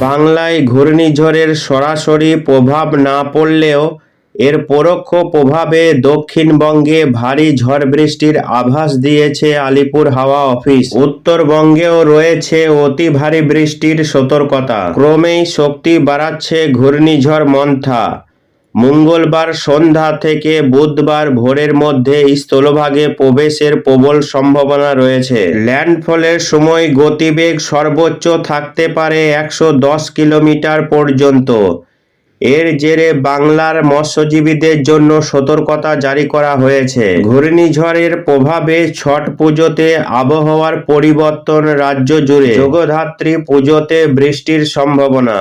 বাংলায় ঘূর্ণিঝড়ের সরাসরি প্রভাব না পড়লেও এর পরোক্ষ প্রভাবে দক্ষিণবঙ্গে ভারী ঝড় বৃষ্টির আভাস দিয়েছে আলিপুর হাওয়া অফিস। উত্তরবঙ্গেও রয়েছে অতি ভারী বৃষ্টির সতর্কতা। ক্রমেই শক্তি বাড়াচ্ছে ঘূর্ণিঝড় মন্থা। মঙ্গলবার সন্ধ্যা থেকে বুধবার ভোরের মধ্যে স্থলভাগে প্রবেশের প্রবল সম্ভাবনা রয়েছে। ল্যান্ডফলের সময় গতিবেগ সর্বোচ্চ থাকতে পারে একশো দশ কিলোমিটার পর্যন্ত। এর জেরে বাংলার মৎস্যজীবীদের জন্য সতর্কতা জারি করা হয়েছে। ঘূর্ণিঝড়ের প্রভাবে ছট পুজোতে আবহাওয়ার পরিবর্তন রাজ্য জুড়ে। যোগধাত্রী পুজোতে বৃষ্টির সম্ভাবনা।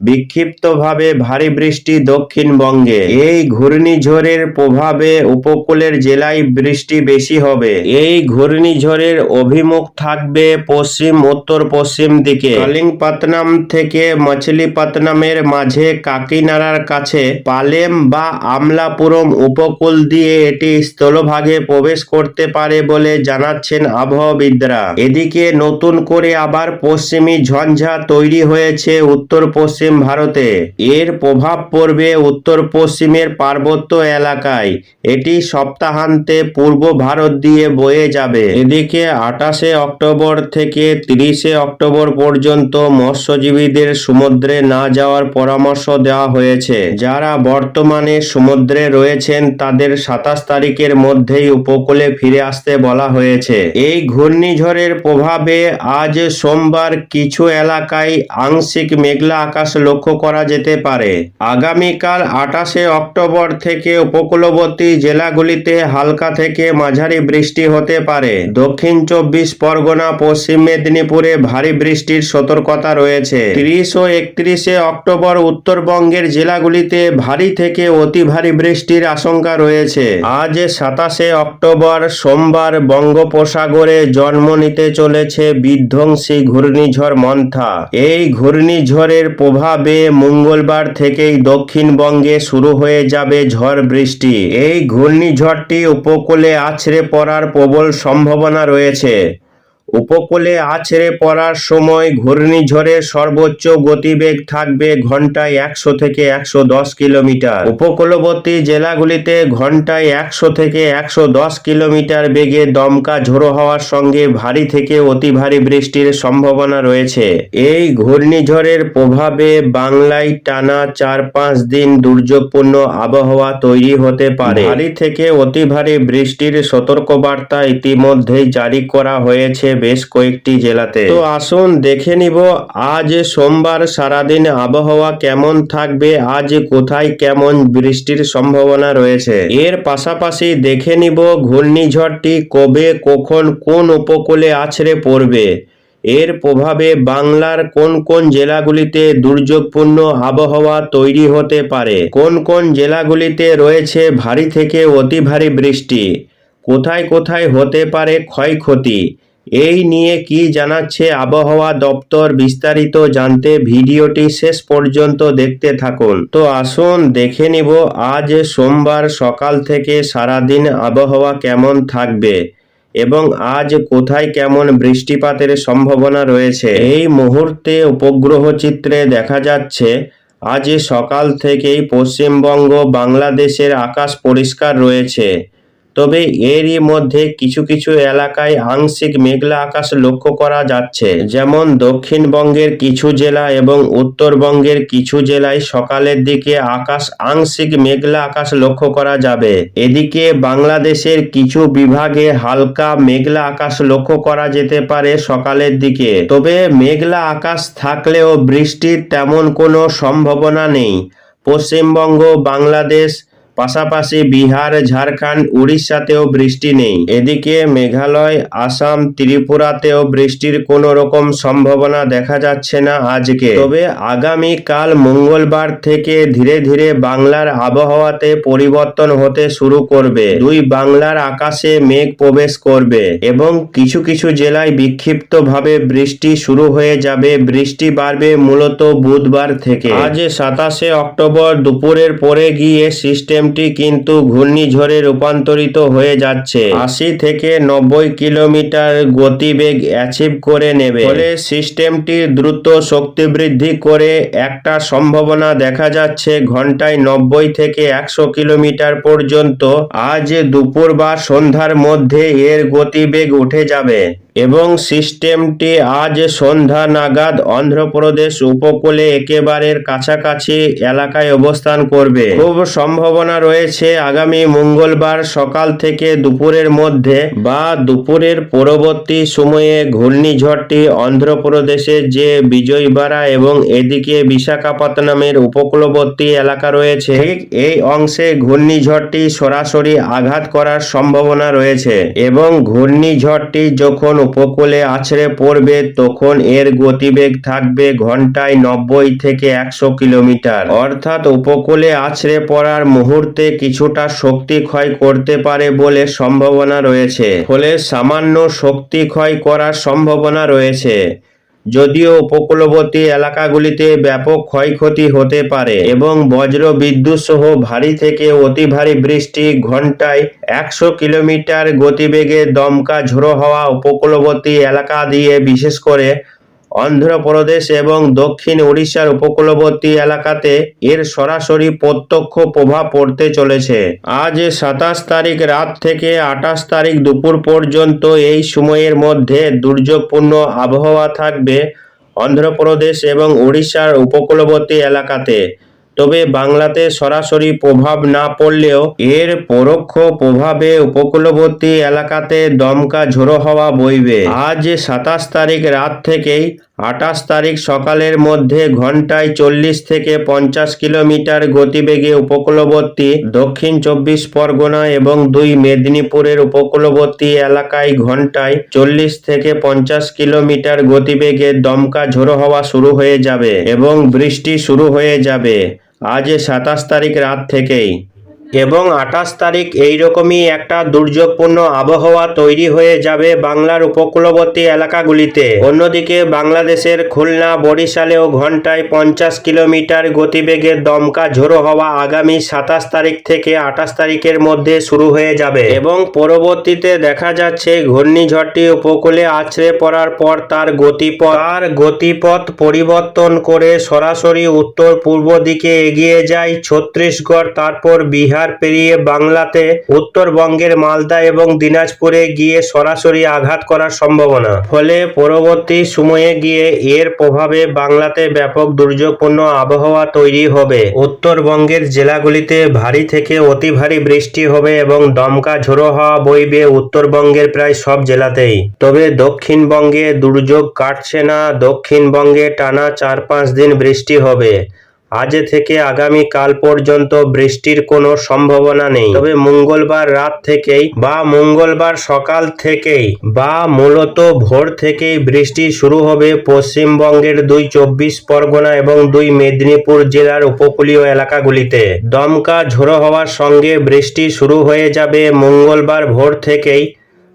বিক্ষিপ্তভাবে ভারী বৃষ্টি দক্ষিণবঙ্গে। এই ঘূর্ণিঝড়ের প্রভাবে উপকূলের জেলায় বৃষ্টি বেশি হবে। এই ঘূর্ণিঝড়ের অভিমুখ থাকবে পশ্চিম উত্তর পশ্চিম দিকে। কালিংপাতনাম থেকে মছলিপতনমের মাঝে কাকিনাড়ার কাছে পালেম বা আমলাপুরম উপকূল দিয়ে এটি স্থলভাগে প্রবেশ করতে পারে বলে জানাচ্ছেন আবহাওয়াবিদরা। এদিকে নতুন করে আবার পশ্চিমী ঝঞ্ঝা তৈরি হয়েছে উত্তর পশ্চিম ভারতে। এর প্রভাব পড়বে উত্তর পশ্চিমের পার্বত্য এলাকায়। এটি সপ্তাহান্তে পূর্ব ভারত দিয়ে বয়ে যাবে। এদিকে আঠাশে অক্টোবর থেকে তিরিশে অক্টোবর পর্যন্ত মৎস্যজীবীদের সমুদ্রে না যাওয়ার পরামর্শ দেওয়া হয়েছে। যারা বর্তমানে সমুদ্রে রয়েছেন, তাদের সাতাশ তারিখের মধ্যেই উপকূলে ফিরে আসতে বলা হয়েছে। এই ঘূর্ণিঝড়ের প্রভাবে আজ সোমবার কিছু এলাকায় আংশিক মেঘলা আকাশ লক্ষ্য করা যেতে পারে। আগামীকাল আঠাশে অক্টোবর থেকে উপকূলবর্তী জেলাগুলিতে হালকা থেকে মাঝারি বৃষ্টি হতে পারে। দক্ষিণ চব্বিশ পরগনা, পশ্চিম মেদিনীপুরে ভারী বৃষ্টির সতর্কতা রয়েছে। তিরিশ ও একত্রিশে অক্টোবর উত্তরবঙ্গের জেলাগুলিতে ভারী থেকে অতি ভারী বৃষ্টির আশঙ্কা রয়েছে। আজ সাতাশে অক্টোবর সোমবার বঙ্গোপসাগরে জন্ম নিতে চলেছে বিধ্বংসী ঘূর্ণিঝড় মন্থা। এই ঘূর্ণিঝড়ের প্রভাবে মঙ্গলবার থেকেই দক্ষিণবঙ্গে শুরু হয়ে যাবে ঝড় বৃষ্টি। এই ঘূর্ণিঝড়টি উপকূলে আছড়ে পড়ার প্রবল সম্ভাবনা রয়েছে। উপকূলে আছড়ে পড়ার সময় ঘূর্ণিঝড়ের সর্বোচ্চ গতিবেগ থাকবে ঘন্টায় একশো থেকে একশো দশ কিলোমিটার। উপকূলবর্তী জেলাগুলিতে ঘন্টায় একশো থেকে একশো দশ কিলোমিটার বেগে দমকা ঝোড়ো হওয়ার সঙ্গে ভারী থেকে অতি ভারী বৃষ্টির সম্ভাবনা রয়েছে। এই ঘূর্ণিঝড়ের প্রভাবে বাংলায় টানা চার পাঁচ দিন দুর্যোগপূর্ণ আবহাওয়া তৈরি হতে পারে। ভারী থেকে অতি ভারী বৃষ্টির সতর্কবার্তা ইতিমধ্যেই জারি করা হয়েছে বেশ কয়েকটি জেলাতে। তো আসুন দেখে নিব, আজ সোমবার সারাদিন আবহাওয়া কেমন থাকবে, আজ কোথায় কেমন বৃষ্টির সম্ভাবনা রয়েছে? এর পাশাপাশি দেখে নিব ঘূর্ণিঝড়টি কবে, কখন, কোন উপকূলে আছড়ে পড়বে। এর প্রভাবে বাংলার কোন কোন জেলাগুলিতে দুর্যোগপূর্ণ আবহাওয়া তৈরি হতে পারে? কোন কোন জেলাগুলিতে রয়েছে ভারী থেকে অতি ভারী বৃষ্টি? কোথায় কোথায় হতে পারে ক্ষয়ক্ষতি? এই নিয়ে কি জানাচ্ছে আবহাওয়া দপ্তর বিস্তারিত জানতে ভিডিওটি শেষ পর্যন্ত দেখতে থাকুন। তো আসুন দেখে নিব, আজ সোমবার সকাল থেকে সারাদিন আবহাওয়া কেমন থাকবে এবং আজ কোথায় কেমন বৃষ্টিপাতের সম্ভাবনা রয়েছে। এই মুহূর্তে উপগ্রহ চিত্রে দেখা যাচ্ছে, আজ সকাল থেকেই পশ্চিমবঙ্গ, বাংলাদেশের আকাশ পরিষ্কার রয়েছে। তবে এরই মধ্যে কিছু কিছু এলাকায় আংশিক মেঘলা আকাশ লক্ষ্য করা যাচ্ছে। যেমন দক্ষিণবঙ্গের কিছু জেলা এবং উত্তরবঙ্গের কিছু জেলায় সকালের দিকে আকাশ আংশিক মেঘলা আকাশ লক্ষ্য করা যাবে। এদিকে বাংলাদেশের কিছু বিভাগে হালকা মেঘলা আকাশ লক্ষ্য করা যেতে পারে সকালের দিকে। তবে মেঘলা আকাশ থাকলেও বৃষ্টির তেমন কোনো সম্ভাবনা নেই। পশ্চিমবঙ্গ, বাংলাদেশ পাশাপাশি বিহার, ঝাড়খণ্ড, উড়িষ্যাতেও বৃষ্টি নেই। এদিকে মেঘালয়, আসাম, ত্রিপুরাতেও বৃষ্টির কোনো রকম সম্ভাবনা দেখা যাচ্ছে না আজকে। তবে আগামী কাল মঙ্গলবার থেকে ধীরে ধীরে বাংলার আবহাওয়াতে পরিবর্তন হতে শুরু করবে। দুই বাংলার আকাশে মেঘ প্রবেশ করবে এবং কিছু কিছু জেলায় বিক্ষিপ্তভাবে বৃষ্টি শুরু হয়ে যাবে। বৃষ্টি বাড়বে মূলত বুধবার থেকে। আজ সাতাশে অক্টোবর দুপুরের পরে গিয়ে সিস্টেম সিস্টেমটি কিন্তু ঘূর্ণিঝড়ে রূপান্তরিত হয়ে যাচ্ছে। আশি থেকে নব্বই কিলোমিটার গতিবেগ অ্যাচিভ করে নেবে। ফলে সিস্টেমটি দ্রুত শক্তি বৃদ্ধি করে একটা সম্ভাবনা দেখা যাচ্ছে ঘন্টায় নব্বই থেকে একশো কিলোমিটার পর্যন্ত। আজ দুপুর বা সন্ধ্যার মধ্যে এর গতিবেগ উঠে যাবে। এবং সিস্টেমটি আজ সন্ধ্যা নাগাদ অন্ধ্রপ্রদেশ উপকূলে একেবারে কাছাকাছি এলাকায় অবস্থান করবে। খুব সম্ভাবনা রয়েছে আগামী মঙ্গলবার সকাল থেকে দুপুরের মধ্যে বা দুপুরের পরবর্তী সময়ে ঘূর্ণিঝড়টি অন্ধ্রপ্রদেশের যে বিজয়বাড়া এবং এদিকে বিশাখাপত্তনমের উপকূলবর্তী এলাকা রয়েছে এই অংশে ঘূর্ণিঝড়টি সরাসরি আঘাত করার সম্ভাবনা রয়েছে এবং ঘূর্ণিঝড়টি যখন উপকূলে আছড়ে পড়বে, তখন এর গতিবেগ থাকবে ঘন্টায় নব্বই থেকে একশো কিলোমিটার। অর্থাৎ উপকূলে আছড়ে পড়ার মুহূর্তে কিছুটা শক্তি ক্ষয় করতে পারে বলে সম্ভাবনা রয়েছে। ফলে সামান্য শক্তি ক্ষয় করার সম্ভাবনা রয়েছে। যদিও উপকূলবর্তী এলাকাগুলিতে ব্যাপক ক্ষয়ক্ষতি হতে পারে এবং বজ্র বিদ্যুৎ সহ ভারী থেকে অতি ভারী বৃষ্টি ঘন্টায় একশো কিলোমিটার গতিবেগে দমকা ঝোড়ো হওয়া উপকূলবর্তী এলাকা দিয়ে বিশেষ করে অন্ধ্রপ্রদেশ এবং দক্ষিণ ওড়িশার উপকূলবর্তী এলাকাতে এর সরাসরি প্রত্যক্ষ প্রভাব পড়তে চলেছে। আজ সাতাশ তারিখ রাত থেকে আঠাশ তারিখ দুপুর পর্যন্ত এই সময়ের মধ্যে দুর্যোগপূর্ণ আবহাওয়া থাকবে অন্ধ্রপ্রদেশ এবং ওড়িশার উপকূলবর্তী এলাকাতে। তবে বাংলাতে সরাসরি প্রভাব না পড়লেও এর পরোক্ষ প্রভাবে উপকূলবর্তী এলাকাতে দমকা ঝোড়ো হওয়া বইবে। আজ সাতাশ তারিখ রাত থেকেই আঠাশ তারিখ সকালের মধ্যে ঘন্টায় চল্লিশ থেকে পঞ্চাশ কিলোমিটার গতিবেগে উপকূলবর্তী, দক্ষিণ চব্বিশ পরগনা এবং দুই মেদিনীপুরের উপকূলবর্তী এলাকায় ঘন্টায় চল্লিশ থেকে পঞ্চাশ কিলোমিটার গতিবেগে দমকা ঝোড়ো হওয়া শুরু হয়ে যাবে এবং বৃষ্টি শুরু হয়ে যাবে। আজ সাতাশ তারিখ রাত থেকেই। এবং আঠাশ তারিখ এইরকমই একটা দুর্যোগপূর্ণ আবহাওয়া তৈরি হয়ে যাবে বাংলার উপকূলবর্তী এলাকাগুলিতে। অন্যদিকে বাংলাদেশের খুলনা, বরিশালেও ঘন্টায় পঞ্চাশ কিলোমিটার গতিবেগে দমকা ঝোড়ো হওয়া আগামী সাতাশ তারিখ থেকে আঠাশ তারিখের মধ্যে শুরু হয়ে যাবে এবং পরবর্তীতে দেখা যাচ্ছে ঘূর্ণিঝড়টি উপকূলে আছড়ে পড়ার পর তার গতিপথ আর গতিপথ পরিবর্তন করে সরাসরি উত্তর পূর্ব দিকে এগিয়ে যায় ছত্তিশগড়, তারপর বিহার পেরিয়ে বাংলাতে, উত্তরবঙ্গের মালদা এবং দিনাজপুরে গিয়ে সরাসরি আঘাত করার সম্ভাবনা। ফলে পরবর্তী সময়ে গিয়ে এর প্রভাবে বাংলাতে ব্যাপক দুর্যোগপূর্ণ আবহাওয়া তৈরি হবে। উত্তরবঙ্গের জেলাগুলিতে ভারী থেকে অতি ভারী বৃষ্টি হবে এবং দমকা ঝোড়ো হওয়া বইবে উত্তরবঙ্গের প্রায় সব জেলাতেই। তবে দক্ষিণবঙ্গে দুর্যোগ কাটছে না, দক্ষিণবঙ্গে টানা চার পাঁচ দিন বৃষ্টি হবে। আজ থেকে আগামী কাল পর্যন্ত বৃষ্টির কোনো সম্ভাবনা নেই। তবে মঙ্গলবার রাত থেকেই বা মঙ্গলবার সকাল থেকেই বা মূলত ভোর থেকেই বৃষ্টি শুরু হবে পশ্চিমবঙ্গের দুই চব্বিশ পরগনা এবং দুই মেদিনীপুর জেলার উপকূলীয় এলাকাগুলিতে। দমকা ঝোড়ো হওয়ার সঙ্গে বৃষ্টি শুরু হয়ে যাবে মঙ্গলবার ভোর থেকেই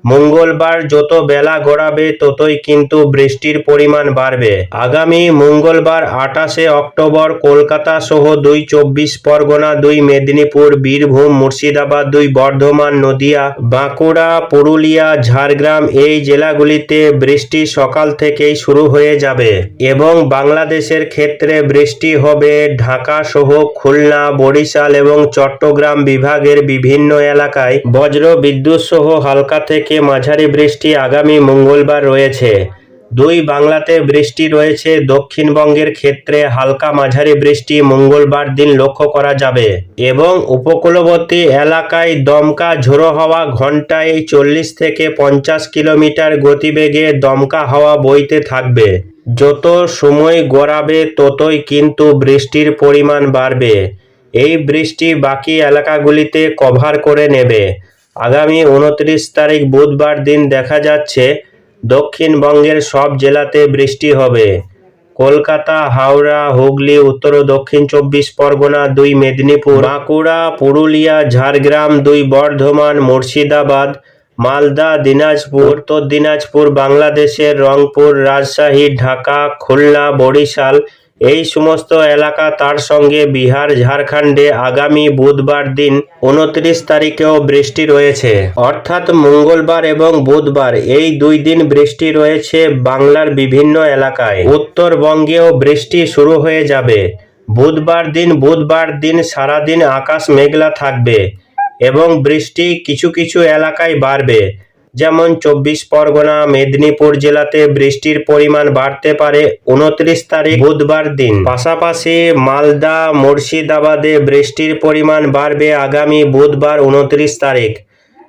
মঙ্গলবার যত বেলা গড়াবে ততই কিন্তু বৃষ্টির পরিমাণ বাড়বে। আগামী মঙ্গলবার আঠাশে অক্টোবর কলকাতা সহ দুই চব্বিশ পরগনা, দুই মেদিনীপুর, বীরভূম, মুর্শিদাবাদ, দুই বর্ধমান, নদিয়া, বাঁকুড়া, পুরুলিয়া, ঝাড়গ্রাম এই জেলাগুলিতে বৃষ্টি সকাল থেকেই শুরু হয়ে যাবে এবং বাংলাদেশের ক্ষেত্রে বৃষ্টি হবে ঢাকা সহ খুলনা, বরিশাল এবং চট্টগ্রাম বিভাগের বিভিন্ন এলাকায়। বজ্র বিদ্যুৎ সহ হালকা থেকে মাঝারি বৃষ্টি আগামী মঙ্গলবার রয়েছে। দুই বাংলাতে বৃষ্টি রয়েছে, দক্ষিণবঙ্গের ক্ষেত্রে হালকা মাঝারি বৃষ্টি মঙ্গলবার দিন লক্ষ্য করা যাবে এবং উপকূলবর্তী এলাকায় দমকা ঝোড়ো হওয়া ঘন্টায় চল্লিশ থেকে পঞ্চাশ কিলোমিটার গতিবেগে দমকা হাওয়া বইতে থাকবে। যত সময় গড়াবে ততই কিন্তু বৃষ্টির পরিমাণ বাড়বে। এই বৃষ্টি বাকি এলাকাগুলিতে কভার করে নেবে। আগামী উনত্রিশ তারিখ বুধবার দিন দেখা যাচ্ছে, দক্ষিণবঙ্গের সব জেলাতে বৃষ্টি হবে। কলকাতা, হাওড়া, হুগলি, উত্তর ও দক্ষিণ চব্বিশ পরগনা, দুই মেদিনীপুর, বাঁকুড়া, পুরুলিয়া, ঝাড়গ্রাম, দুই বর্ধমান, মুর্শিদাবাদ, মালদা, দিনাজপুর, উত্তর দিনাজপুর, বাংলাদেশের রংপুর, রাজশাহী, ঢাকা, খুলনা, বরিশাল এই সমস্ত এলাকা তার সঙ্গে বিহার, ঝাড়খণ্ডে আগামী বুধবার দিন উনত্রিশ তারিখেও বৃষ্টি রয়েছে। অর্থাৎ মঙ্গলবার এবং বুধবার এই দুই দিন বৃষ্টি রয়েছে বাংলার বিভিন্ন এলাকায়। উত্তরবঙ্গেও বৃষ্টি শুরু হয়ে যাবে। বুধবার দিন বুধবার দিন সারাদিন আকাশ মেঘলা থাকবে এবং বৃষ্টি কিছু কিছু এলাকায় বাড়বে। যেমন চব্বিশ পরগনা, মেদিনীপুর জেলাতে বৃষ্টির পরিমাণ বাড়তে পারে উনত্রিশ তারিখ বুধবার দিন। পাশাপাশি মালদা, মুর্শিদাবাদে বৃষ্টির পরিমাণ বাড়বে আগামী বুধবার উনত্রিশ তারিখ।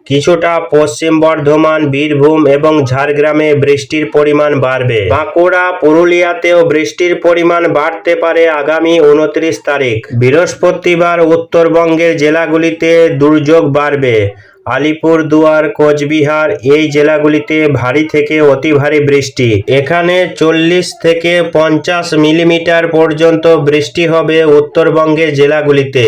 কিছুটা পশ্চিম বর্ধমান, বীরভূম এবং ঝাড়গ্রামে বৃষ্টির পরিমাণ বাড়বে। বাঁকুড়া, পুরুলিয়াতেও বৃষ্টির পরিমাণ বাড়তে পারে আগামী উনত্রিশ তারিখ। বৃহস্পতিবার উত্তরবঙ্গের জেলাগুলিতে দুর্যোগ বাড়বে। আলিপুর, দুয়ার, কোচবিহার এই জেলাগুলিতে ভারী থেকে অতি ভারী বৃষ্টি। এখানে চল্লিশ থেকে পঞ্চাশ মিলিমিটার পর্যন্ত বৃষ্টি হবে উত্তরবঙ্গের জেলাগুলিতে।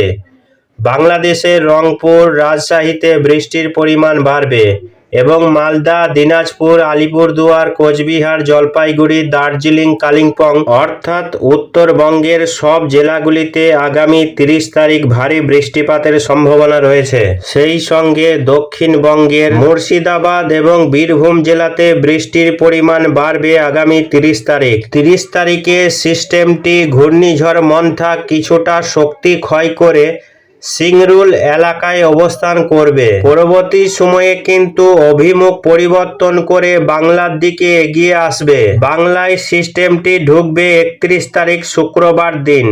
বাংলাদেশের রংপুর রাজশাহীতে বৃষ্টির পরিমাণ বাড়বে। এবং মালদা, দিনাজপুর আলিপুরদুয়ার কোচবিহার, জলপাইগুড়ি, দার্জিলিং, কালিম্পং অর্থাৎ উত্তরবঙ্গের সব জেলাগুলিতে আগামী তিরিশ তারিখ ভারী বৃষ্টিপাতের সম্ভাবনা রয়েছে। সেই সঙ্গে দক্ষিণবঙ্গের মুর্শিদাবাদ এবং বীরভূম জেলাতে বৃষ্টির পরিমাণ বাড়বে আগামী তিরিশ তারিখ। তিরিশ তারিখে সিস্টেমটি ঘূর্ণিঝড় মন্থা কিছুটা শক্তি ক্ষয় করে সিংরুল এলাকায় অবস্থান করবে। পরবর্তী সময়ে কিন্তু অভিমুখ পরিবর্তন করে বাংলার দিকে এগিয়ে আসবে। বাংলায় সিস্টেমটি ঢুকবে একত্রিশ তারিখ শুক্রবার দিন।